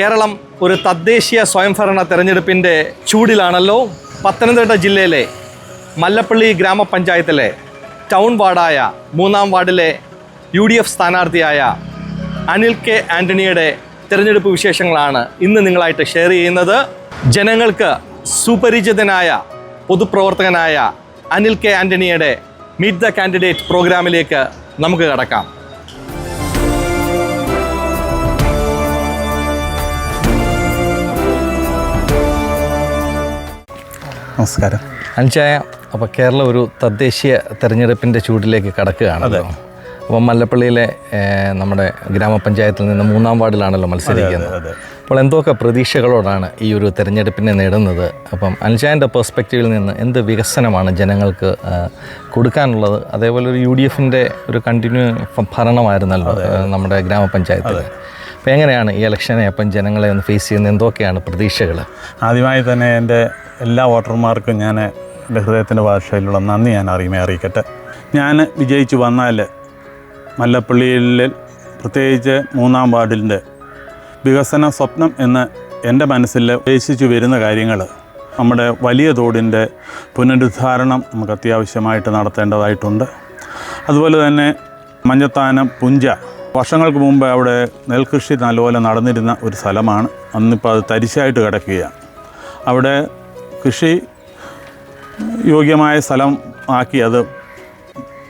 കേരളം ഒരു തദ്ദേശീയ സ്വയംഭരണ തെരഞ്ഞെടുപ്പിന്റെ ചൂടിലാണല്ലോ. പത്തനംതിട്ട ജില്ലയിലെ മല്ലപ്പള്ളി ഗ്രാമപഞ്ചായത്തിലെ ടൗൺ വാർഡായ മൂന്നാം വാർഡിലെ യു ഡി എഫ് സ്ഥാനാർത്ഥിയായ അനിൽ കെ ആന്റണിയുടെ തിരഞ്ഞെടുപ്പ് വിശേഷങ്ങളാണ് ഇന്ന് നിങ്ങളായിട്ട് ഷെയർ ചെയ്യുന്നത്. ജനങ്ങൾക്ക് സുപരിചിതനായ പൊതുപ്രവർത്തകനായ അനിൽ കെ ആന്റണിയുടെ മീറ്റ് ദ കാൻഡിഡേറ്റ് പ്രോഗ്രാമിലേക്ക് നമുക്ക് കടക്കാം. നമസ്കാരം. അഞ്ചായ അപ്പോൾ കേരളം ഒരു തദ്ദേശീയ തെരഞ്ഞെടുപ്പിന്റെ ചൂടിലേക്ക് കടക്കുകയാണല്ലോ. അപ്പം മല്ലപ്പള്ളിയിലെ നമ്മുടെ ഗ്രാമപഞ്ചായത്തിൽ നിന്ന് മൂന്നാം വാർഡിലാണല്ലോ മത്സരിക്കുന്നത്. അപ്പോൾ എന്തൊക്കെ പ്രതീക്ഷകളോടാണ് ഈ ഒരു തെരഞ്ഞെടുപ്പിനെ നേടുന്നത്? അപ്പം അൻഷാന്റെ പെർസ്പെക്റ്റീവിൽ നിന്ന് എന്ത് വികസനമാണ് ജനങ്ങൾക്ക് കൊടുക്കാനുള്ളത്? അതേപോലെ ഒരു യു ഡി എഫിന്റെ ഒരു കണ്ടിന്യൂ ഭരണമായിരുന്നല്ലോ നമ്മുടെ ഗ്രാമപഞ്ചായത്തിൽ. അപ്പോൾ എങ്ങനെയാണ് ഈ ഇലക്ഷനെ അപ്പം ജനങ്ങളെ ഒന്ന് ഫേസ് ചെയ്യുന്ന എന്തൊക്കെയാണ് പ്രതീക്ഷകൾ ആദ്യമായി തന്നെ എന്റെ എല്ലാ വോട്ടർമാർക്കും ഞാൻ എന്റെ ഹൃദയത്തിന്റെ ഭാഷയിലുള്ള നന്ദി ഞാൻ അറിയുമേ അറിയിക്കട്ടെ. ഞാൻ വിജയിച്ചു വന്നാൽ മല്ലപ്പള്ളിയിൽ പ്രത്യേകിച്ച് മൂന്നാം വാർഡിന്റെ വികസന സ്വപ്നം എന്ന് എന്റെ മനസ്സിൽ ഉദ്ദേശിച്ചു വരുന്ന കാര്യങ്ങൾ നമ്മുടെ വലിയ തോടിന്റെ പുനരുദ്ധാരണം നമുക്ക് അത്യാവശ്യമായിട്ട് നടത്തേണ്ടതായിട്ടുണ്ട്. അതുപോലെ തന്നെ മഞ്ഞത്താനം പുഞ്ച വർഷങ്ങൾക്ക് മുമ്പ് അവിടെ നെൽകൃഷി നല്ലപോലെ നടന്നിരുന്ന ഒരു സ്ഥലമാണ്. അന്നിപ്പോൾ അത് തരിശായിട്ട് കിടക്കുകയാണ്. അവിടെ കൃഷി യോഗ്യമായ സ്ഥലം ആക്കി അത്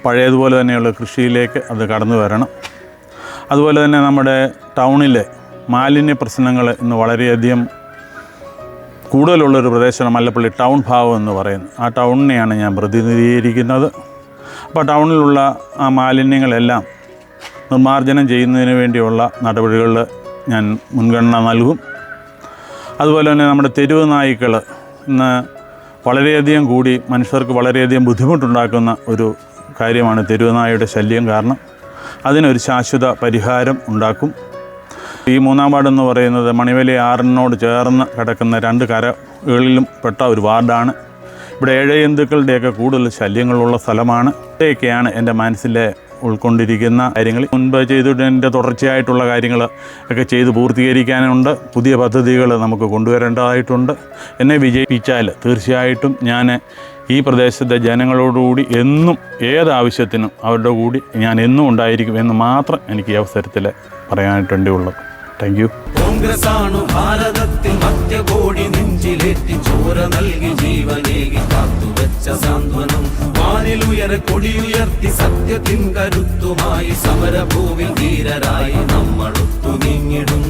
പഴയതുപോലെ തന്നെയുള്ള കൃഷിയിലേക്ക് അത് കടന്നു വരണം. അതുപോലെ തന്നെ നമ്മുടെ ടൗണിലെ മാലിന്യ പ്രശ്നങ്ങൾ ഇന്ന് വളരെയധികം കൂടുതലുള്ളൊരു പ്രദേശമാണ് മല്ലപ്പള്ളി ടൗൺ ഭാഗം എന്ന് പറയുന്നത്. ആ ടൗണിനെയാണ് ഞാൻ പ്രതിനിധീകരിക്കുന്നത്. അപ്പോൾ ടൗണിലുള്ള ആ മാലിന്യങ്ങളെല്ലാം നിർമ്മാർജനം ചെയ്യുന്നതിന് വേണ്ടിയുള്ള നടപടികളിൽ ഞാൻ മുൻഗണന നൽകും. അതുപോലെ തന്നെ നമ്മുടെ തെരുവ് നായ്ക്കൾ ഇന്ന് വളരെയധികം കൂടി മനുഷ്യർക്ക് വളരെയധികം ബുദ്ധിമുട്ടുണ്ടാക്കുന്ന ഒരു കാര്യമാണ് തെരുവ് നായയുടെ ശല്യം കാരണം. അതിനൊരു ശാശ്വത പരിഹാരം ഉണ്ടാക്കും. ഈ മൂന്നാം വാർഡ് എന്ന് പറയുന്നത് മണിവലി ആറിനോട് ചേർന്ന് കിടക്കുന്ന രണ്ട് കരകളിലും പെട്ട ഒരു വാർഡാണ്. ഇവിടെ ഏഴ് ഹിന്ദുക്കളുടെയൊക്കെ കൂടുതൽ ശല്യങ്ങളുള്ള സ്ഥലമാണ്. ഇവിടെയൊക്കെയാണ് എന്റെ മനസ്സിലെ ഉൾക്കൊണ്ടിരിക്കുന്ന കാര്യങ്ങൾ. മുൻപ് ചെയ്തതിന്റെ തുടർച്ചയായിട്ടുള്ള കാര്യങ്ങൾ ഒക്കെ ചെയ്ത് പൂർത്തീകരിക്കാനുണ്ട്. പുതിയ പദ്ധതികൾ നമുക്ക് കൊണ്ടുവരേണ്ടതായിട്ടുണ്ട്. എന്നെ വിജയിപ്പിച്ചാൽ തീർച്ചയായിട്ടും ഞാൻ ഈ പ്രദേശത്തെ ജനങ്ങളോടുകൂടി എന്നും ഏതാവശ്യത്തിനും അവരുടെ കൂടി ഞാൻ എന്നും ഉണ്ടായിരിക്കും എന്ന് മാത്രം എനിക്ക് ഈ അവസരത്തിൽ പറയാനായിട്ടുണ്ട് ഉള്ളത് താങ്ക് യു കോൺഗ്രസ് ആണ് ഭാരതത്തിൽ മധ്യകോടി നെഞ്ചിലേറ്റി ചോര നൽകി ജീവനേകി കാത്തുവെച്ച സാന്ത്വനം വാനിലുയര കൊടിയുയർത്തി സത്യത്തിൻ കരുത്തുമായി സമരഭൂമി ധീരരായി നമ്മൾ നീങ്ങിടും.